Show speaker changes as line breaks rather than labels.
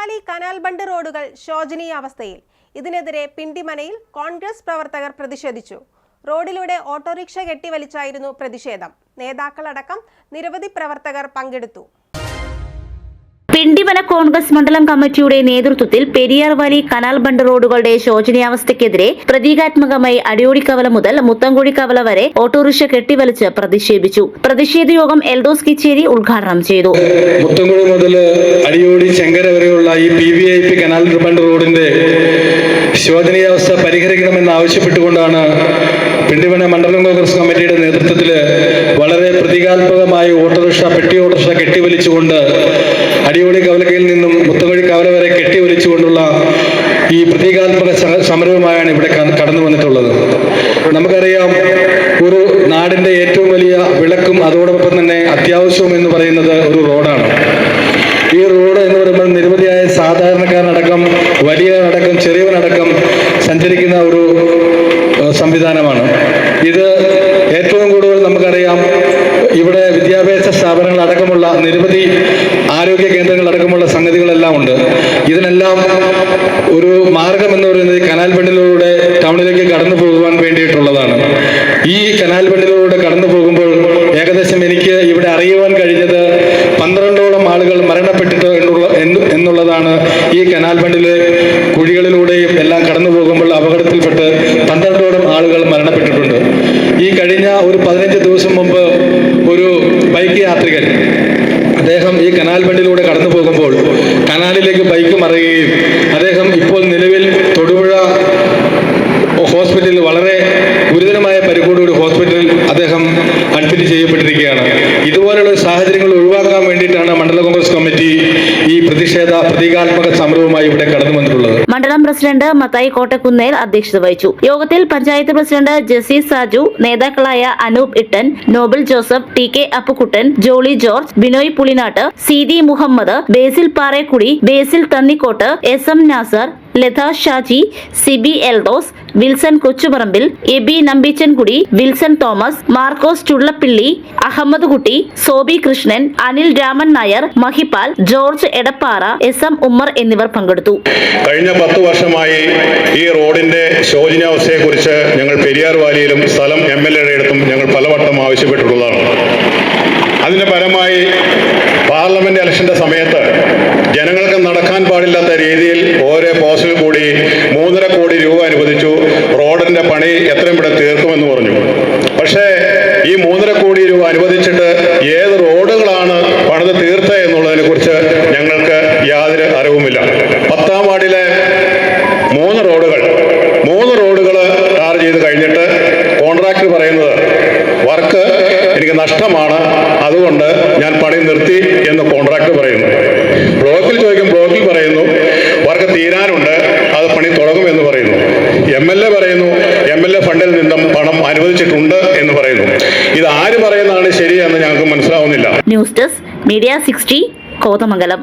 Periyar Valley canal bund റോഡുകൾ ശോചനീയ അവസ്ഥയിൽ. ഇതിനെതിരെ പിണ്ടിമനയിൽ കോൺഗ്രസ് പ്രവർത്തകർ പ്രതിഷേധിച്ചു. റോഡിലൂടെ ഓട്ടോറിക്ഷ കെട്ടിവലിച്ചായിരുന്നു പ്രതിഷേധം. നേതാക്കളടക്കം നിരവധി പ്രവർത്തകർ പങ്കെടുത്തു.
കോൺഗ്രസ് മണ്ഡലം കമ്മിറ്റിയുടെ നേതൃത്വത്തിൽ പെരിയാർ വാലി കനാൽ ബണ്ട് റോഡുകളുടെ ശോചനീയാവസ്ഥയ്ക്കെതിരെ പ്രതീകാത്മകമായി അടിയോടിക്കവല മുതൽ മുത്തംകുഴി കവല വരെ ഓട്ടോറിക്ഷ കെട്ടിവലിച്ച് പ്രതിഷേധിച്ചു. പ്രതിഷേധ യോഗം എൽദോസ് കിച്ചേരി ഉദ്ഘാടനം ചെയ്തു.
മുത്തംകുഴി മുതൽ അടിയോടി ചെങ്കര വരെയുള്ള ഈ P V I P canal bund റോഡിന്റെ ശോചനീയാവസ്ഥ പരിഹരിക്കണമെന്ന് ആവശ്യപ്പെട്ടുകൊണ്ടാണ് പിണ്ടിമന മണ്ഡലം കോൺഗ്രസ് കമ്മിറ്റിയുടെ നേതൃത്വത്തിൽ വളരെ പ്രതീകാത്മകമായി ഓട്ടോറിക്ഷ പെട്ടി ഓട്ടോറിക്ഷ കെട്ടിവലിച്ചുകൊണ്ട് അടിയോടി കവലകയിൽ നിന്നും മുത്തവഴി കവല വരെ കെട്ടി ഒലിച്ചുകൊണ്ടുള്ള ഈ പ്രതീകാത്മക സമരവുമായാണ് ഇവിടെ കടന്നു വന്നിട്ടുള്ളത്. നമുക്കറിയാം ഒരു നാടിന്റെ ഏറ്റവും വലിയ വിളക്കും അതോടൊപ്പം തന്നെ അത്യാവശ്യവും എന്ന് പറയുന്നത് ഒരു റോഡാണ്. ഈ റോഡ് എന്ന് പറയുമ്പോൾ നിരവധിയായ സാധാരണക്കാരനടക്കം വലിയവനടക്കം ചെറിയവനടക്കം സഞ്ചരിക്കുന്ന ഒരു സംവിധാനമാണ്. ഇത് ഏറ്റവും കൂടുതൽ നമുക്കറിയാം ഇവിടെ വിദ്യാഭ്യാസ സ്ഥാപനങ്ങൾ അടക്കമുള്ള നിരവധി ആരോഗ്യ കേന്ദ്രങ്ങൾ അടക്കമുള്ള സംഗതികളെല്ലാം ഉണ്ട്. ഇതിനെല്ലാം ഒരു മാർഗം എന്ന് പറയുന്നത് കനാൽ ബണ്ടിലൂടെ ടൗണിലേക്ക് കടന്നു പോകുവാൻ വേണ്ടിയിട്ടുള്ളതാണ്. ഈ കനാൽ ബണ്ടിലൂടെ കടന്നു പോകുമ്പോൾ ഏകദേശം എനിക്ക് ഇവിടെ അറിയുവാൻ കഴിഞ്ഞത് പന്ത്രണ്ടോളം ആളുകൾ മരണപ്പെട്ടിട്ട് എന്നുള്ള എന്നുള്ളതാണ് ഈ കനാൽ ബണ്ടിലെ കുഴികളിലൂടെയും Steve. പ്രതിഷേധ പ്രതീകാത്മക സമരവുമായി ഇവിടെ കടന്നു വന്നിട്ടുള്ളത്.
മണ്ഡലം പ്രസിഡന്റ് മത്തായി കോട്ടക്കുന്നേൽ അധ്യക്ഷത വഹിച്ചു. യോഗത്തിൽ പഞ്ചായത്ത് പ്രസിഡന്റ് ജെസി സാജു നേതാക്കളായ Anoop Ittan Nobel Joseph T K Appukuttan Jolly George Binoy Pulinattu C Muhammad Basil Parekkudy Basil Thannikkottu S M Nasar Latha Shaji Sibi Eldhose Wilson Kochuparambil Abi Nambichankudy Wilson Thomas Markose Chullappilly Ahammed Kutty Sobi Krishnan Anil Raman Nair Mahipal George Edappara S M Ummer എന്നിവർ പങ്കെടുത്തു.
കഴിഞ്ഞ പത്ത് വർഷമായി ഈ റോഡിന്റെ ശോചനീയാവസ്ഥയെക്കുറിച്ച് ഞങ്ങൾ പെരിയാർ വാലിയിലും സ്ഥലം M L എയുടെ അടുത്തും ഞങ്ങൾ പലവട്ടം ആവശ്യപ്പെട്ടിട്ടുള്ളതാണ്. അതിന്റെ ഫലമായി പാർലമെന്റ് ഇലക്ഷന്റെ സമയത്ത് ജനങ്ങൾക്ക് നടക്കാൻ പാടില്ലാത്ത രീതിയിൽ ചെയ്ത് കഴിഞ്ഞിട്ട് കോൺട്രാക്ടർ പറയുന്നത് വർക്ക് എനിക്ക് നഷ്ടമാണ് അതുകൊണ്ട് ഞാൻ പണി നിർത്തി എന്ന് കോൺട്രാക്ടർ പറയുന്നു. ബ്ലോക്കിൽ ചോദിക്കും ബ്ലോക്കിൽ പറയുന്നു വർക്ക് തീരാനുണ്ട് അത് പണി തുടങ്ങുമെന്ന് പറയുന്നു. എം എൽ എ പറയുന്നു എം എൽ എ ഫണ്ടിൽ നിന്നും പണം അനുവദിച്ചിട്ടുണ്ട് എന്ന് പറയുന്നു. ഇത് ആര് പറയുന്നതാണ് ശരിയെന്ന് ഞങ്ങൾക്ക് മനസ്സിലാവുന്നില്ല.
News desk media sixty Kothamangalam.